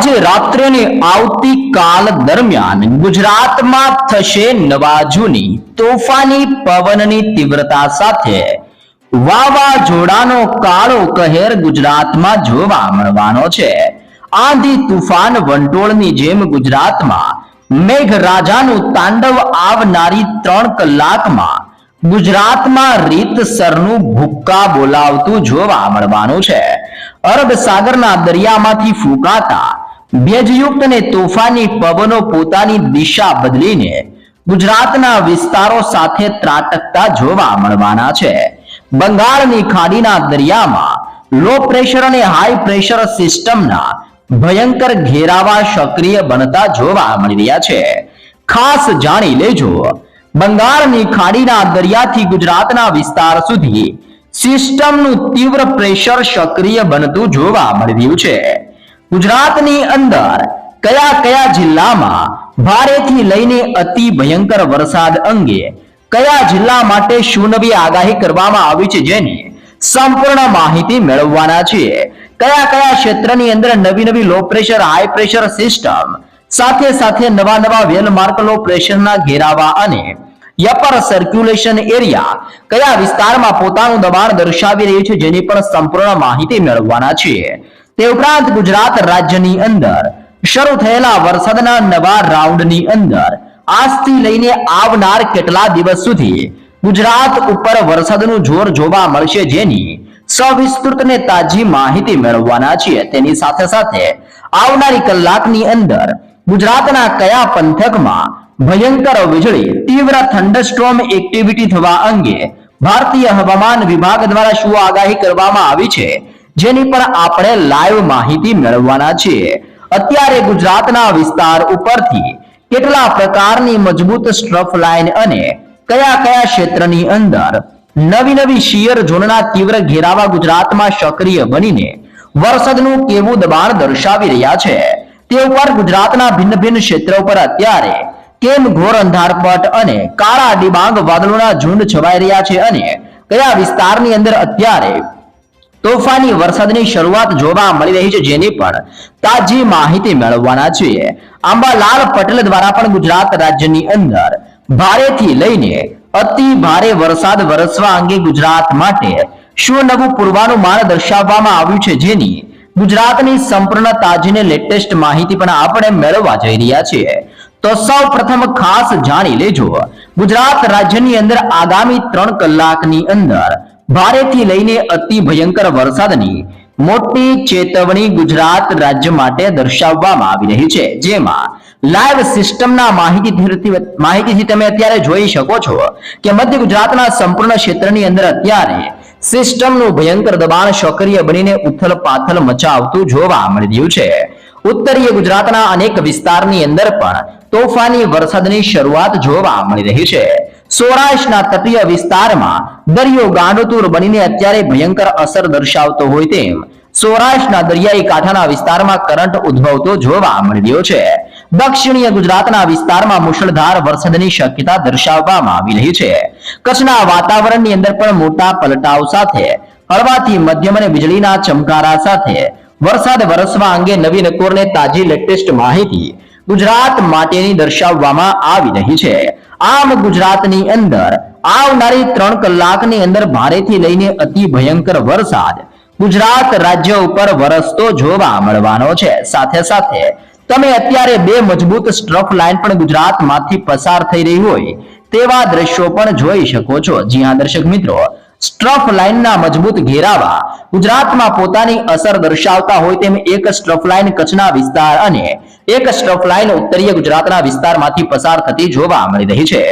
આજે રાત્રે આવતીકાલ દરમિયાન ગુજરાતમાં થશે નવા તોફાની પવનની તીવ્રતા સાથે. વાવાઝોડાનો કાળો કહેર ગુજરાતમાં જોવા મળવાનો છે. આંધી તુફાન વંટોળની જેમ ગુજરાતમાં મેઘરાજાનું તાંડવ આવનારી ત્રણ કલાકમાં ગુજરાતમાં રીતસરનું ભૂક્કા બોલાવતું જોવા મળવાનું છે. અરબ સાગરના દરિયામાંથી ફૂંકાતા ભેજયુક્ત અને તોફાની પવનો પોતાની દિશા બદલીને ગુજરાતના વિસ્તારો સાથે ત્રાટકતા જોવા મળવાના છે. બંગાળની ખાડીના દરિયામાં લો પ્રેશર અને હાઈ પ્રેશર સિસ્ટમના ભયંકર ઘેરાવા સક્રિય બનતા જોવા મળી રહ્યા છે. ખાસ જાણી લેજો, બંગાળની ખાડીના દરિયાથી ગુજરાતના વિસ્તાર સુધી સિસ્ટમનું તીવ્ર પ્રેશર સક્રિય બનતું જોવા મળી રહ્યું છે. ગુજરાતની અંદર કયા કયા જિલ્લામાં ભારેથી લઈને અતિ ભયંકર વરસાદ અંગે કયા જિલ્લા માટે શું આગાહી કરવામાં આવી છે જેની સંપૂર્ણ માહિતી મેળવવાના છે? કયા કયા ક્ષેત્રની અંદર નવી નવી low pressure high pressure system સાથે સાથે નવા નવા વેલ માર્ક લો પ્રેશરના ઘેરાવા અને યપર સર્ક્યુલેશન એરિયા કયા વિસ્તારમાં પોતાનું દબાણ દર્શાવી રહ્યું છે જેની પણ સંપૂર્ણ માહિતી મેળવવાના છીએ તે ઉપરાંત ગુજરાત રાજ્યની અંદર શરૂ થયેલા વરસાદના નવા રાઉન્ડની અંદર આજથી લઈને આવનાર કેટલા દિવસ સુધી ગુજરાત ઉપર વરસાદનું જોર જોવા મળશે જેની સવિસ્તૃત તાજી માહિતી મેળવવાના છીએ. તેની સાથે સાથે આવનારી કલાકની અંદર ગુજરાતના કયા પંથકમાં ભયંકર વીજળી, તીવ્ર થંડરસ્ટોર્મ એક્ટિવિટી થવા અંગે ભારતીય હવામાન વિભાગ દ્વારા શું આગાહી કરવામાં આવી છે? જેની પણ આપણે લાઈવ માહિતી મેળવવાના છીએ. અત્યારે ગુજરાતના વિસ્તાર ઉપરથી કેટલા પ્રકારની મજબૂત સ્ટ્રફ લાઇન અને કયા કયા ક્ષેત્રની અંદર નવી નવી શિયર ઝોનના તીવ્ર ઘેરાવા ગુજરાતમાં સક્રિય બનીને વરસાદનું કેવું દબાણ દર્શાવી રહ્યા છે, તે ઉપર ગુજરાતના ભિન્ન ભિન્ન ક્ષેત્રો પર અત્યારે કેમ ઘોર અંધારપટ અને કાળા ડિબાંગ વાદળોના ઝુંડ છવાઈ રહ્યા છે અને કયા વિસ્તારની અંદર અત્યારે તોફાની વરસાદની શરૂઆત જોવા મળી રહી છે જેની પણ તાજી માહિતી મેળવવાના છીએ. આંબાલાલ પટેલ દ્વારા પણ ગુજરાત રાજ્યની અંદર ભારેથી લઈને અતિ ભારે વરસાદ વરસવા અંગે ગુજરાત માટે શું નવું પૂર્વાનુમાન દર્શાવવામાં આવ્યું છે જેની ગુજરાતની સંપૂર્ણ તાજી ને લેટેસ્ટ માહિતી પણ આપણે મેળવવા જઈ રહ્યા છીએ. તો સૌ પ્રથમ ખાસ જાણી લેજો. ગુજરાત રાજ્યની અંદર આગામી ત્રણ કલાકની અંદર ભારેથી લઈને અતિ ભયંકર વરસાદની મોટી ચેતવણી ગુજરાત રાજ્ય માટે દર્શાવવામાં આવી રહી છે. જેમાં લાઈવ સિસ્ટમના માહિતીથી માહિતીથી તમે અત્યારે જોઈ શકો છો કે મધ્ય ગુજરાતના સંપૂર્ણ ક્ષેત્રની અંદર અત્યારે સિસ્ટમનું ભયંકર દબાણ સક્રિય બનીને ઉથલ પાથલ મચાવતું જોવા મળી રહ્યું છે. ઉત્તરીય ગુજરાતના અનેક વિસ્તારની અંદર પણ તોફાની વરસાદની શરૂઆત જોવા મળી રહી છે. સૌરાષ્ટ્રના તટીય વિસ્તારમાં દરિયો ગાંડોતુર બનીને અત્યારે ભયંકર અસર દર્શાવતો હોય તેમ સૌરાષ્ટ્રના દરિયાઈ કાંઠાના વિસ્તારમાં કરંટ ઉદ્ભવતો જોવા મળ્યો છે. દક્ષિણીય ગુજરાતના વિસ્તારમાં મુશળધાર વરસાદની શક્યતા દર્શાવવામાં આવી રહી છે. કચ્છના વાતાવરણની અંદર પણ મોટા પલટાવ સાથે, હળવાથી મધ્યમ અને વીજળીના ચમકારા સાથે વરસાદ વરસવા અંગે નવી નકોરને તાજી લેટેસ્ટ માહિતી ગુજરાત માટેની દર્શાવવામાં આવી રહી છે. આમ ગુજરાતની અંદર આવનારી ત્રણ કલાકની અંદર ભારેથી લઈને અતિ ભયંકર વરસાદ ગુજરાત રાજ્ય ઉપર વરસતો જોવા મળવાનો છે. સાથે સાથે તમે અત્યારે બે મજબૂત સ્ટ્રફ લાઇન પણ ગુજરાતમાંથી પસાર થઈ રહી હોય તેવા દ્રશ્યો પણ જોઈ શકો છો. જી હા, દર્શક મિત્રો, સ્ટ્રફ લાઇનના મજબૂત ઘેરાવા ગુજરાતમાં પોતાની અસર દર્શાવતા હોય તેમ એક સ્ટ્રફ લાઇન કચ્છના વિસ્તાર અને એક સ્ટ્રફ લાઇન ઉત્તરીય ગુજરાતના વિસ્તારમાંથી પસાર થતી જોવા મળી રહી છે.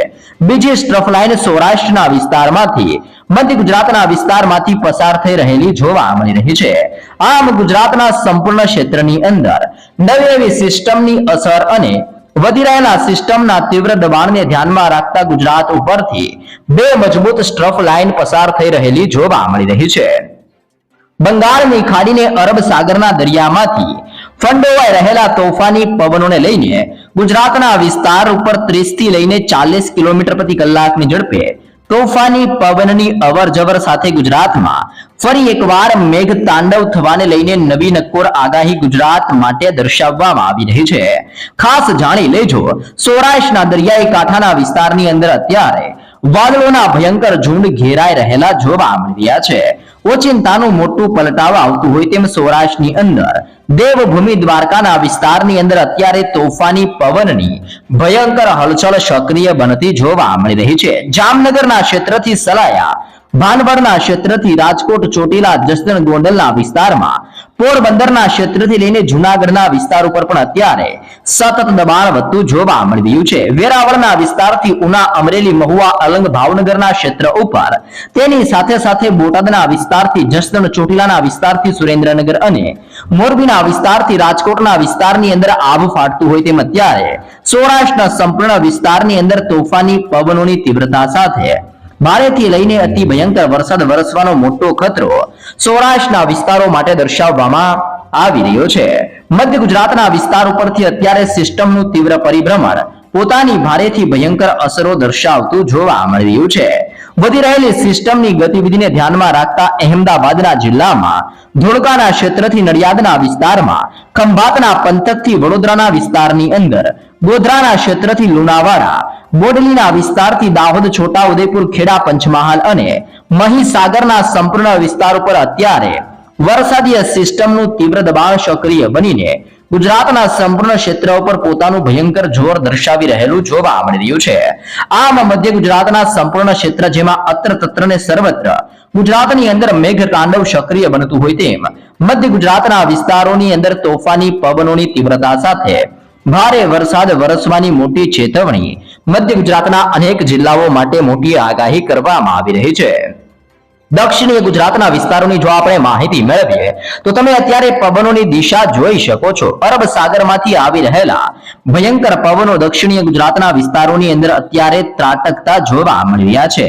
બીજી સ્ટ્રફ લાઇન સૌરાષ્ટ્રના વિસ્તારમાંથી મધ્ય ગુજરાતના વિસ્તારમાંથી પસાર થઈ રહેલી જોવા મળી રહી છે. આમ ગુજરાતના સંપૂર્ણ ક્ષેત્રની અંદર નવી નવી સિસ્ટમની અસર અને વધી રહેલા સિસ્ટમના તીવ્ર દબાણને ધ્યાનમાં રાખતા ગુજરાત ઉપરથી બે મજબૂત સ્ટ્રફ લાઇન પસાર થઈ રહેલી જોવા મળી રહી છે. બંગાળની ખાડીને અરબ સાગરના દરિયામાંથી ફંડોવાઈ રહેલા તોફાની પવનોને લઈને ગુજરાતના વિસ્તાર ઉપર 30 થી લઈને ચાલીસ કિલોમીટર પ્રતિ કલાકની ઝડપે તોફાની પવનની અવર જવર સાથે ગુજરાતમાં ફરી એકવાર મેઘ તાંડવ થવાને લઈને નવી નક્કોર આગાહી ગુજરાત માટે દર્શાવવામાં આવી રહી છે. ખાસ જાણી લેજો, સૌરાષ્ટ્રના દરિયાઈ કાંઠાના વિસ્તારની અંદર અત્યારે વાદળોના ભયંકર ઝુંડ ઘેરાઈ રહેલા જોવા મળી રહ્યા છે. ઓચિંતાનું મોટું પલટાવ આવતું હોય તેમ સૌરાષ્ટ્રની અંદર. દેવભૂમિ દ્વારકાના વિસ્તારની અંદર અત્યારે તોફાની પવનની ભયંકર હલચલ સક્રિય બનતી જોવા મળી રહી છે. જામનગરના ક્ષેત્રથી સલાયા, ભાનવડના ક્ષેત્રથી રાજકોટ ચોટીલા જસદણ ગોંડલના વિસ્તારમાં પોરબંદરના ક્ષેત્રથી લઈને જુનાગઢના વિસ્તાર ઉપર પણ અત્યારે સતત દબાણ વધતું જોવા મળી રહ્યું છે. વેરાવળના વિસ્તારથી ઉના, અમરેલી, મહુવા, અલંગ, ભાવનગરના ક્ષેત્ર ઉપર તેની સાથે સાથે બોટાદના વિસ્તારથી જસદણ, ચોટીલાના વિસ્તારથી સુરેન્દ્રનગર અને મોરબીના વિસ્તારથી રાજકોટના વિસ્તારની અંદર આવ ફાટતું હોય તેમ અત્યારે સૌરાષ્ટ્રના સંપૂર્ણ વિસ્તારની અંદર તોફાની પવનોની તીવ્રતા સાથે ભારેથી લઈને અતિ ભયંકર વરસાદ વરસવાનો મોટો ખતરો સૌરાષ્ટ્રના વિસ્તારો માટે દર્શાવવામાં આવી રહ્યો છે. મધ્ય ગુજરાતના વિસ્તાર ઉપરથી અત્યારે સિસ્ટમનું તીવ્ર પરિભ્રમણ પોતાની ભારેથી ભયંકર અસરો દર્શાવતું જોવા મળી રહ્યું છે. વધી રહેલી સિસ્ટમની ગતિવિધિને ધ્યાનમાં રાખતા અહેમદાબાદના જિલ્લામાં ધોળકાના ક્ષેત્રથી નડિયાદના વિસ્તારમાં, ખંભાતના પંથકથી વડોદરાના વિસ્તારની અંદર, ગોધરાના ક્ષેત્રથી લુણાવાડા, બોડલીના વિસ્તારથી દાહોદ છોટા ઉદેપુર ખેડા, પંચમહાલ અને મહીસાગરના સંપૂર્ણ વિસ્તાર ઉપર અત્યારે વરસાદીય સિસ્ટમનું તીવ્ર દબાણ સક્રિય બનીને ગુજરાતના સંપૂર્ણ ક્ષેત્ર ઉપર પોતાનું ભયંકર જોર દર્શાવી રહેલું જોવા મળી રહ્યું છે. આમ મધ્ય ગુજરાતના સંપૂર્ણ ક્ષેત્ર જેમાં અત્ર તત્ર ને સર્વત્ર ગુજરાતની અંદર મેઘ તાંડવ સક્રિય બનતું હોય તેમ, મધ્ય ગુજરાતના વિસ્તારોની અંદર તોફાની પવનોની તીવ્રતા સાથે ભારે વરસાદ વરસવાની મોટી ચેતવણી મધ્ય ગુજરાતના અનેક જિલ્લાઓ માટે મોટી આગાહી કરવામાં આવી રહી છે. દક્ષિણીય ગુજરાતના વિસ્તારોની જો આપણે માહિતી મેળવીએ, તો તમે અત્યારે પવનોની દિશા જોઈ શકો છો. અરબ સાગરમાંથી આવી રહેલા ભયંકર પવનો દક્ષિણીય ગુજરાતના વિસ્તારોની અંદર અત્યારે ત્રાટકતા જોવા મળી રહ્યા છે.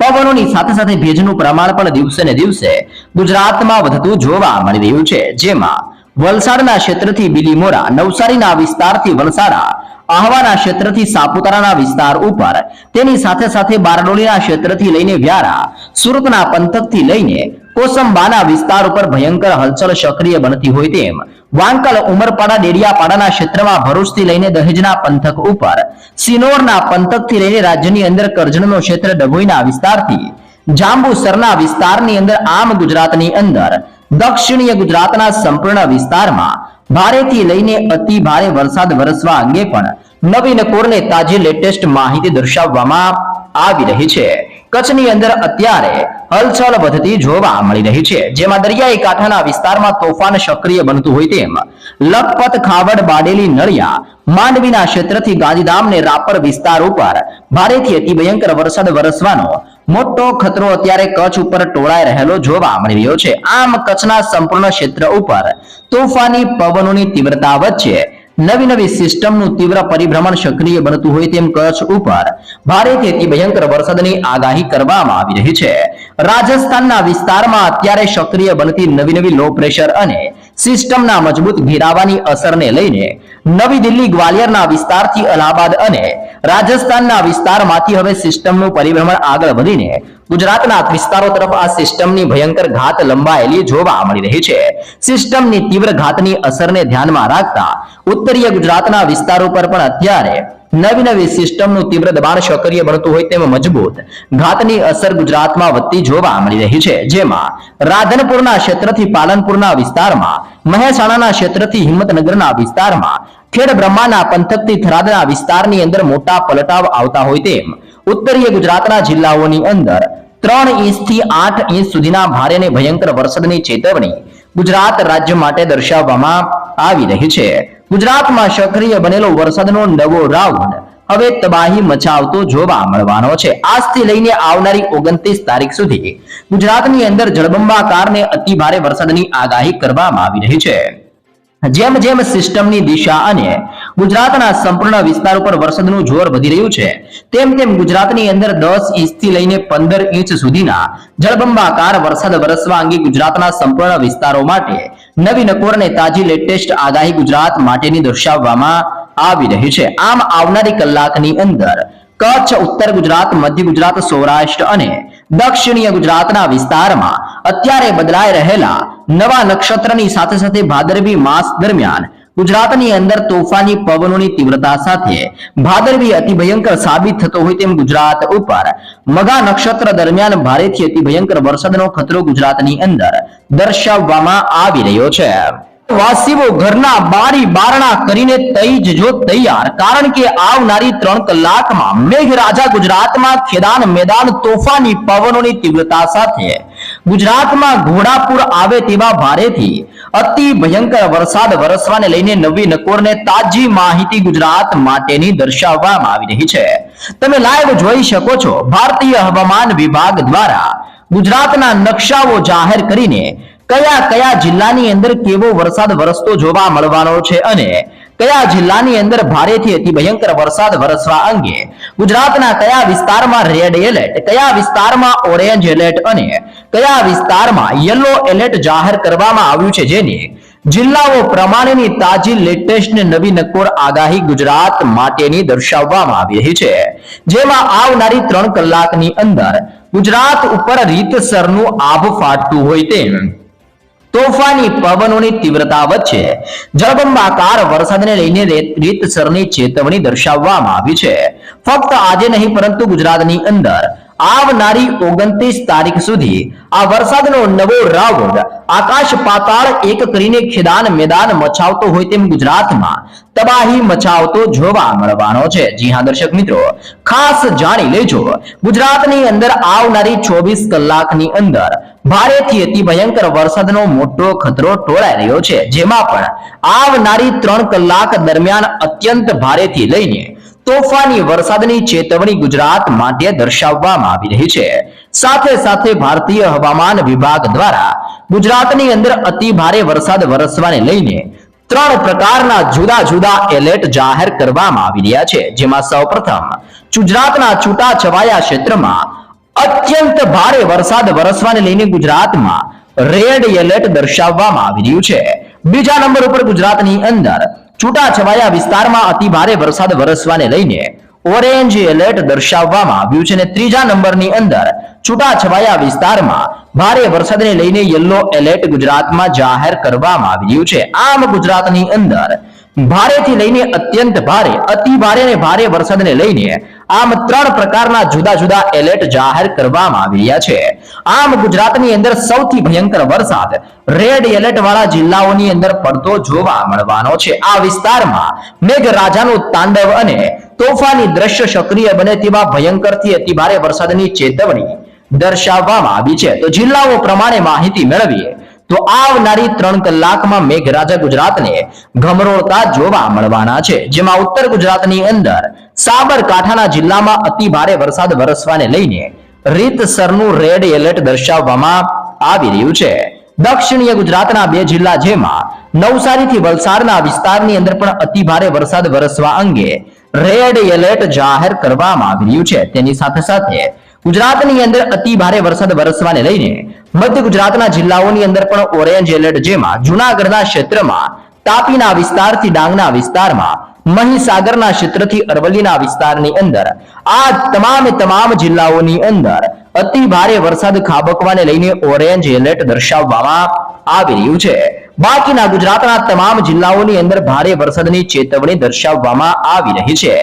પવનોની સાથે સાથે ભેજનું પ્રમાણ પણ દિવસે ને દિવસે ગુજરાતમાં વધતું જોવા મળી રહ્યું છે. જેમાં વલસાડના ક્ષેત્રથી બિલીમોરા, નવસારીના વિસ્તારથી વલસાડા આહવાના ક્ષેત્રથી સાપુતારાના વિસ્તાર ઉપર. તેની સાથે સાથે બારડોલીના ક્ષેત્રથી લઈને વ્યારા, સુરતના પંથકથી લઈને કોસંબાના વિસ્તાર ઉપર ભયંકર હલચલ સક્રિય બનતી હોય તેમ, વાંકલ, ઉમરપાડા, ડેડિયાપાડાના ક્ષેત્રમાં ભરૂચથી લઈને દહેજના પંથક ઉપર, સિનોરના પંથકથી લઈને રાજ્યની અંદર કરજણનો ક્ષેત્ર ડભોઈના વિસ્તારથી, જાંબુસરના વિસ્તારની અંદર આમ ગુજરાતની અંદર, દક્ષિણીય ગુજરાતના સંપૂર્ણ વિસ્તારમાં ભારેથી લઈને અતિ ભારે વરસાદ વરસવા અંગે પણ નવીન કોરને તાજી લેટેસ્ટ માહિતી દર્શાવવામાં આવી રહી છે. કચ્છની અંદર અત્યારે હલચલ વધતી જોવા મળી રહી છે. જેમાં દરિયાઈ કાંઠાના વિસ્તારમાં તોફાન સક્રિય બનતું હોય તેમ લખપત, ખાવડ, બાડેલી, નળિયા, માંડવીના ક્ષેત્રથી ગાંધીધામ ને રાપર વિસ્તાર ઉપર ભારેથી અતિ ભયંકર વરસાદ વરસવાનો મોટો ખતરો અત્યારે કચ્છ ઉપર ટોળાઈ રહેલો જોવા મળી રહ્યો છે. આમ કચ્છના સંપૂર્ણ ક્ષેત્ર ઉપર તોફાની પવનોની તીવ્રતા વચ્ચે નવી નવી સિસ્ટમનું તીવ્ર પરિભ્રમણ સક્રિય બનતું હોય તેમ કચ્છ ઉપર ભારેથી અતિ ભયંકર વરસાદની આગાહી કરવામાં આવી રહી છે. રાજસ્થાનના વિસ્તારમાં અત્યારે સક્રિય બનતી નવી નવી લો પ્રેશર અને સિસ્ટમના મજબૂત ઘેરાવાની અસરને લઈને નવી દિલ્હી ગ્વાલિયરના વિસ્તારથી અલ્હાબાદ અને રાજસ્થાનના વિસ્તારમાંથી હવે સિસ્ટમનું પરિભ્રમણ આગળ વધીને ગુજરાતના વિસ્તારો તરફ આ સિસ્ટમની ભયંકર ઘાત લંબાયેલી જોવા મળી રહી છે. સિસ્ટમની તીવ્ર ઘાતની અસરને ધ્યાનમાં રાખતા ઉત્તરીય ગુજરાતના વિસ્તારો પર પણ અત્યારે નવી નવી સિસ્ટમનું તીવ્ર દબાણ સક્રિય બનતું હોય તેમ મજબૂત ઘાતની અસર ગુજરાતમાં વધતી જોવા મળી રહી છે. જેમાં રાધનપુરના ક્ષેત્રથી પાલનપુરના વિસ્તારમાં, મહેસાણાના ક્ષેત્રથી હિંમતનગરના વિસ્તારમાં, ખેડ બ્રહ્માના પંથકથી થરાદના વિસ્તારની અંદર મોટા પલટાવ આવતા હોય તેમ, ઉત્તરીય ગુજરાતના જિલ્લાઓની અંદર ત્રણ ઇંચથી આઠ ઇંચ સુધીના ભારે અને ભયંકર વરસાદની ચેતવણી ગુજરાત રાજ્ય માટે દર્શાવવામાં આવી રહી છે. ગુજરાતમાં સક્રિય બનેલો વરસાદનો નવો રાઉન્ડ હવે તબાહી મચાવતો જોવા મળવાનો છે. આજથી લઈને આવનારી ઓગણત્રીસ તારીખ સુધી ગુજરાતની અંદર જળબંબાકારને અતિ ભારે વરસાદની આગાહી કરવામાં આવી રહી છે. જેમ જેમ સિસ્ટમની દિશા અને ગુજરાતના સંપૂર્ણ વિસ્તાર ઉપર વરસાદનું જોર વધી રહ્યું છે. તેમ તેમ ગુજરાતની અંદર દસ ઇંચથી લઈને પંદર ઇંચ સુધીના જળબંબાકાર વરસાદ વરસવા અંગે ગુજરાતના સંપૂર્ણ વિસ્તારો માટે નવી નકોર અને તાજી લેટેસ્ટ આગાહી ગુજરાત માટેની દર્શાવવામાં આવી રહી છે. આમ આવનારી કલાકની અંદર કચ્છ, ઉત્તર ગુજરાત, મધ્ય ગુજરાત, સૌરાષ્ટ્ર અને દક્ષિણીય ગુજરાતના વિસ્તારમાં અત્યારે બદલાઈ રહેલા નવા નક્ષત્રની સાથે સાથે ભાદરવી માસ દરમિયાન ગુજરાતની અંદર તોફાની પવનોની તીવ્રતા સાથે ભાદરવી અતિ ભયંકર સાબિત થતો હોય તેમ ગુજરાત ઉપર. મગા નક્ષત્ર દરમિયાન ભારેથી અતિ ભયંકર વરસાદનો ખતરો ગુજરાતની અંદર દર્શાવવામાં આવી રહ્યો છે. વાસીઓ ઘરના બારી બારણા કરીને તઈ જો તૈયાર, કારણ કે આવનારી ત્રણ કલાકમાં મેઘરાજા ગુજરાતમાં ખેદાન મેદાન તોફાની પવનોની તીવ્રતા સાથે ગુજરાતમાં ઘોડાપુર આવે તેવા ભારેથી અતિ ભયંકર વરસાદ વરસવાને લઈને નવી નકોરને તાજી માહિતી ગુજરાત માટેની દર્શાવવામાં આવી રહી છે. તમે લાઈવ જોઈ શકો છો ભારતીય હવામાન વિભાગ દ્વારા ગુજરાતના નકશાઓ જાહેર કરીને કયા કયા જિલ્લાની અંદર કેવો વરસાદ વરસતો જોવા મળવાનો છે અને કયા જિલ્લાની અંદર ભારેથી અતિ ભયંકર વરસાદ વરસવા અંગે ગુજરાતના કયા વિસ્તારમાં રેડ એલર્ટ કયા વિસ્તારમાં ઓરેન્જ એલર્ટ અને કયા વિસ્તારમાં યલો એલર્ટ જાહેર કરવામાં આવ્યું છે જેની જિલ્લાઓ પ્રમાણેની તાજી લેટેસ્ટ નવી નકોર આગાહી ગુજરાત માટેની દર્શાવવામાં આવી રહી છે. જેમાં આવનારી ત્રણ કલાકની અંદર ગુજરાત ઉપર રીતસરનું આભ ફાટતું હોય તેમ તોફાની પવનોની તીવ્રતા વચ્ચે જળબંબાકાર વરસાદને લઈને રીતસરની ચેતવણી દર્શાવવામાં આવી છે. ફક્ત આજે નહીં, પરંતુ ગુજરાતની અંદર આવનારી ઓગણત્રીસ તારીખ સુધી આ વરસાદનો નવો રાઉન્ડ આકાશ પાતાળ એક કરીને ખેદાન મેદાન મચાવતો હોય તેમ ગુજરાતમાં તબાહી મચાવતો જોવા મળવાનો છે. જી હા, દર્શક મિત્રો, ખાસ જાણી લેજો, ગુજરાતની અંદર આવનારી ચોવીસ કલાકની અંદર ભારેથી અતિ ભયંકર વરસાદનો મોટો ખતરો ટોળાઈ રહ્યો છે. જેમાં પણ આવનારી ત્રણ કલાક દરમિયાન અત્યંત ભારેથી લઈને તોફાની વરસાદની ચેતવણી ગુજરાત માટે દર્શાવવામાં આવી રહી છે. સાથે સાથે ભારતીય હવામાન વિભાગ દ્વારા ગુજરાતની અંદર અતિ ભારે વરસાદ વરસવાને લઈને ત્રણ પ્રકારના જુદા જુદા એલર્ટ જાહેર કરવામાં આવી રહ્યા છે. જેમાં સૌપ્રથમ, ગુજરાતના છૂટા છવાયા ક્ષેત્રમાં અત્યંત ભારે વરસાદ વરસવાને લઈને ગુજરાતમાં રેડ એલર્ટ દર્શાવવામાં આવી રહ્યું છે. બીજા નંબર ઉપર ગુજરાતની અંદર છૂટા છવાયા વિસ્તારમાં અતિ ભારે વરસાદ વરસવાને લઈને ઓરેન્જ એલર્ટ દર્શાવવામાં આવ્યું છે અને ત્રીજા નંબરની અંદર છૂટા છવાયા વિસ્તારમાં ભારે વરસાદને લઈને યલો એલર્ટ ગુજરાતમાં જાહેર કરવામાં આવી રહ્યું છે. આમ ગુજરાતની અંદર ભારેથી લઈને અત્યંત ભારે, અતિ ભારે અને ભારે વરસાદને લઈને આમ ત્રણ પ્રકારના જુદા જુદા એલર્ટ જાહેર કરવામાં આવી છે. આમ ગુજરાતની અંદર સૌથી ભયંકર વરસાદ રેડ એલર્ટ વાળા જિલ્લાઓની અંદર પડતો જોવા મળવાનો છે. આ વિસ્તારમાં મેઘરાજાનું તાંડવ અને તોફાની દ્રશ્ય સક્રિય બને તેવા ભયંકરથી અતિ ભારે વરસાદની ચેતવણી દર્શાવવામાં આવી છે. તો જિલ્લાઓ પ્રમાણે માહિતી મેળવીએ. તો આવનારી ત્રણ કલાકમાં મેઘરાજા ગુજરાતને ગમરોળતા જોવા મળવાના છે, જેમાં ઉત્તર ગુજરાતની અંદર સાબરકાંઠાના જિલ્લામાં અતિ ભારે વરસાદ વરસવાને લઈને રીતસરનું રેડ એલર્ટ દર્શાવવામાં આવી રહ્યું છે. દક્ષિણીય ગુજરાતના બે જિલ્લા જેમાં નવસારીથી વલસાડના વિસ્તારની અંદર પણ અતિ ભારે વરસાદ વરસવા અંગે રેડ એલર્ટ જાહેર કરવામાં આવી રહ્યું છે. તેની સાથે સાથે ગુજરાતની અંદર અતિ ભારે વરસાદ વરસવાને લઈને મધ્ય ગુજરાતના જિલ્લાઓની અંદર પણ ઓરેન્જ એલર્ટ જેમાં જુનાગઢના ક્ષેત્રમાં, તાપીના વિસ્તારથી ડાંગના વિસ્તારમાં, મહીસાગરના ક્ષેત્રથી અરવલ્લીના વિસ્તારની અંદર, આ તમામે તમામ જિલ્લાઓની અંદર અતિ ભારે વરસાદ ખાબકવાને લઈને ઓરેન્જ એલર્ટ દર્શાવવામાં આવી રહ્યું છે. બાકીના ગુજરાતના તમામ જિલ્લાઓની અંદર ભારે વરસાદની ચેતવણી દર્શાવવામાં આવી રહી છે.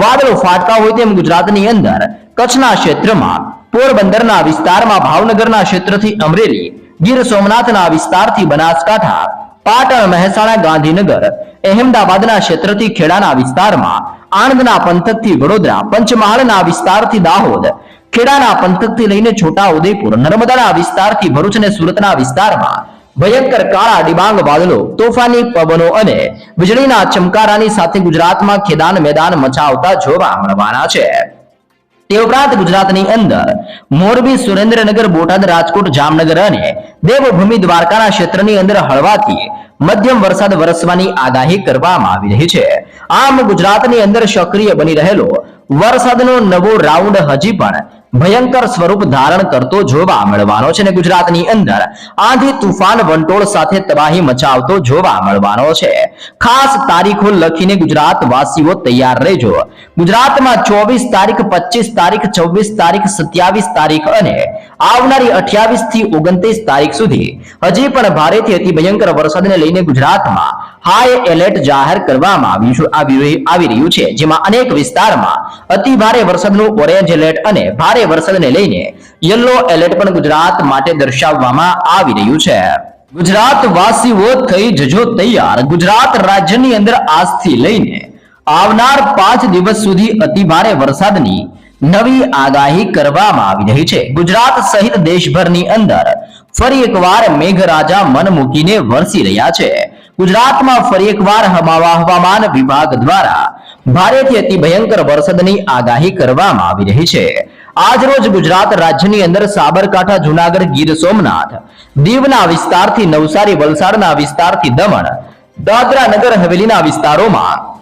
વાદળો ફાટતા હોય તેમ ગુજરાતની અંદર કચ્છના ક્ષેત્રમાં પોરબંદરના વિસ્તારમાં ભાવનગરના ક્ષેત્રથી અમરેલી, ગીર સોમનાથના વિસ્તારથી બનાસકાંઠા, પાટણ મહેસાણા, ગાંધીનગર, અહેમદાબાદના ક્ષેત્રથી ખેડાના વિસ્તારમાં આણંદના પંથકથી વડોદરા પંચમહાલના વિસ્તારથી દાહોદ, ખેડાના પંથકથી લઈને છોટા ઉદયપુર નર્મદાના વિસ્તારથી ભરૂચ અને સુરતના વિસ્તારમાં ભયંકર કાળા ડિબાંગ વાદળો, તોફાની પવનો અને વીજળીના ચમકારાની સાથે ગુજરાતમાં ખેદાન મેદાન મચાવતા જોવા મળવાના છે. તે ઉપરાંત ગુજરાતની અંદર મોરબી, સુરેન્દ્રનગર, બોટાદ, રાજકોટ, જામનગર અને દેવભૂમિ દ્વારકાના ક્ષેત્રની અંદર હળવાથી મધ્યમ વરસાદ વરસવાની આગાહી કરવામાં આવી રહી છે. આમ ગુજરાતની અંદર સક્રિય બની રહેલો વરસાદનો નવો રાઉન્ડ હજી પણ ભયંકર સ્વરૂપ ધારણ કરતો જોવા મળવાનો છે અને ગુજરાતની અંદર આંધી તુફાન વંટોળ સાથે તબાહી મચાવતો જોવા મળવાનો છે. ખાસ તારીખો લખીને ગુજરાત વાસીઓ તૈયાર રહેજો. ગુજરાતમાં ચોવીસ તારીખ, પચીસ તારીખ, છવ્વીસ તારીખ, સત્યાવીસ તારીખ અને આવનારી અઠ્યાવીસથી ઓગણત્રીસ તારીખ સુધી. હજી પણ ભારેથી અતિ ભયંકર વરસાદને લઈને ગુજરાતમાં હાઈ એલર્ટ જાહેર કરવામાં આવી રહ્યું છે. જેમાં અનેક વિસ્તારમાં અતિ ભારે વરસાદનું ઓરેન્જ એલર્ટ અને ભારે વરસાદને લઈને યલો એલર્ટ પણ ગુજરાત માટે દર્શાવવામાં આવી રહ્યું છે. ગુજરાત વાસીઓ થઈ જજો તૈયાર. ગુજરાત રાજ્યની અંદર આજથી લઈને આવનાર પાંચ દિવસ સુધી અતિ ભારે વરસાદની નવી આગાહી કરવામાં આવી રહી છે. ગુજરાત સહિત દેશભરની અંદર ફરી એકવાર મેઘરાજા મન મૂકીને વરસી રહ્યા છે. ગુજરાતમાં ફરી એકવાર હવા- હવામાન વિભાગ દ્વારા ભારેથી અતિ ભયંકર વરસાદની આગાહી કરવામાં આવી રહી છે. આજ રોજ ગુજરાત રાજ્યની અંદર સાબરકાંઠા, જુનાગઢ, ગીર સોમનાથ, દીવના વિસ્તારથી નવસારી, વલસાડના વિસ્તારથી દમણ, દાદરા નગર, હવેલીના વિસ્તારોમાં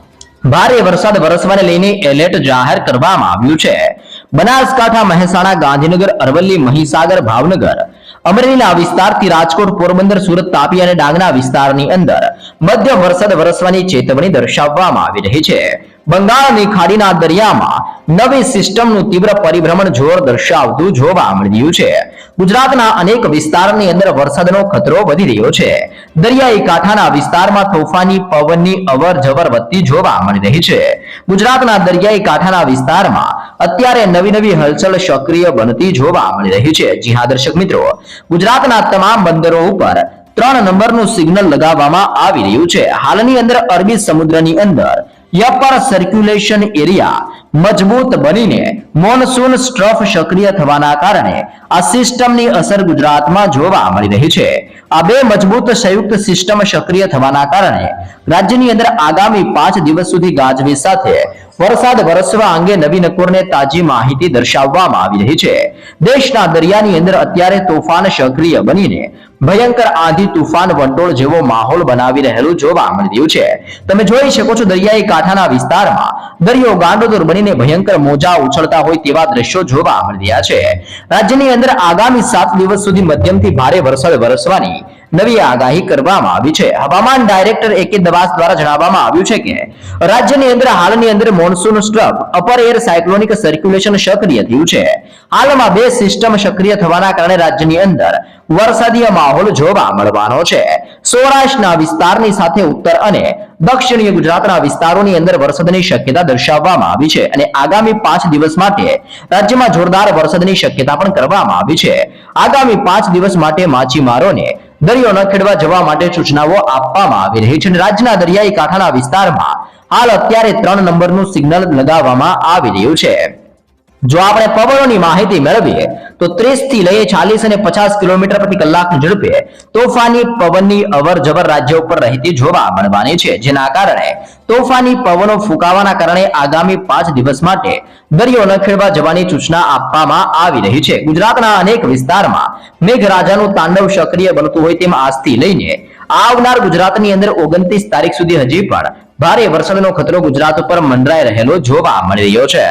ભારે વરસાદ વરસવાને લઈને એલર્ટ જાહેર કરવામાં આવ્યું છે. બનાસકાંઠા, મહેસાણા, ગાંધીનગર, અરવલ્લી, મહીસાગર, ભાવનગર અમરેલીના વિસ્તારથી રાજકોટ, પોરબંદર, સુરત, તાપી અને ડાંગના વિસ્તારની અંદર મધ્ય વરસાદ વરસવાની ચેતવણી દર્શાવવામાં આવી રહી છે. બંગાળની ખાડીના દરિયામાં નવી સિસ્ટમનું તીવ્ર પરિભ્રમણ જોર દર્શાવતું જોવા મળી રહ્યું છે. ગુજરાતના અનેક વિસ્તારની અંદર વરસાદનો ખતરો વધી રહ્યો છે. દરિયાઈ કાંઠાના વિસ્તારમાં તોફાની, પવનની અવર જવર વધતી જોવા મળી રહી છે. ગુજરાતના દરિયાઈ કાંઠાના વિસ્તારમાં અત્યારે નવી નવી હલચલ સક્રિય બનતી જોવા મળી રહી છે. જી હા દર્શક મિત્રો, ગુજરાતના તમામ બંદરો ઉપર ત્રણ નંબરનું સિગ્નલ લગાવવામાં આવી રહ્યું છે. હાલની અંદર અરબી સમુદ્રની અંદર સર્ક્યુલેશન એરિયા મજબૂત બનીને મોનસૂન સ્ટ્રફ સક્રિય થવાના કારણે આ સિસ્ટમની અસર ગુજરાતમાં જોવા મળી રહી છે. આ બે મજબૂત સંયુક્ત સિસ્ટમ સક્રિય થવાના કારણે રાજ્યની અંદર આગામી પાંચ દિવસ સુધી ગાજવીજ સાથે વરસાદ વરસવા અંગે નવી નકોરને તાજી માહિતી દર્શાવવામાં આવી રહી છે. દેશના દરિયાની અંદર અત્યારે તોફાન સક્રિય બનીને ભયંકર આંધી તુફાન વંટોળ જેવો માહોલ બનાવી રહેલું જોવા મળી રહ્યું છે. તમે જોઈ શકો છો દરિયાઈ કાંઠાના વિસ્તારમાં દરિયો ગાંડોદોર બનીને ભયંકર મોજા ઉછળતા હોય તેવા દ્રશ્યો જોવા મળી રહ્યા છે. રાજ્યની અંદર આગામી સાત દિવસ સુધી મધ્યમથી ભારે વરસાદ વરસવાની નવી આગાહી કરવામાં આવી છે. હવામાન ડાયરેક્ટર એ કે દવાસ દ્વારા જણાવવામાં આવ્યું છે કે રાજ્યની અંદર હાલની અંદર monsoon trough upper air cyclonic circulation સક્રિય થયું છે. હાલમાં બે સિસ્ટમ સક્રિય થવાના કારણે રાજ્યની અંદર વરસાદીય માહોલ જોવા મળવાનો છે. સૌરાષ્ટ્રના વિસ્તારની સાથે ઉત્તર અને દક્ષિણીય ગુજરાતના વિસ્તારોની અંદર વરસાદની શક્યતા દર્શાવવામાં આવી છે અને આગામી પાંચ દિવસ માટે રાજ્યમાં જોરદાર વરસાદની શક્યતા પણ કરવામાં આવી છે. આગામી પાંચ દિવસ માટે માછીમારોને દરિયો ન ખેડવા જવા માટે સૂચનાઓ આપવામાં આવી રહી છે અને રાજ્યના દરિયાઈ કાંઠાના વિસ્તારમાં હાલ અત્યારે ત્રણ નંબરનું સિગ્નલ લગાવવામાં આવી રહ્યું છે. જો આપણે પવનોની માહિતી મેળવીએ, તો 30 થી લઈ ચાલીસ અને પચાસ કિલોમીટર પ્રતિ કલાકની ઝડપે તોફાની પવનની અવર જવર રાજ્ય ઉપર રહેતી જોવા મળવાની છે. જેના કારણે તોફાની પવનો ફૂંકાવાના કારણે આગામી પાંચ દિવસ માટે દરિયો ન ખેડવા જવાની સૂચના આપવામાં આવી રહી છે. ગુજરાતના અનેક વિસ્તારમાં મેઘરાજાનું તાંડવ સક્રિય બનતું હોય તેમ આજથી લઈને આવનાર ગુજરાતની અંદર ઓગણત્રીસ તારીખ સુધી હજી પણ ભારે વરસાદનો ખતરો ગુજરાત ઉપર મંડરાઈ રહેલો જોવા મળી રહ્યો છે.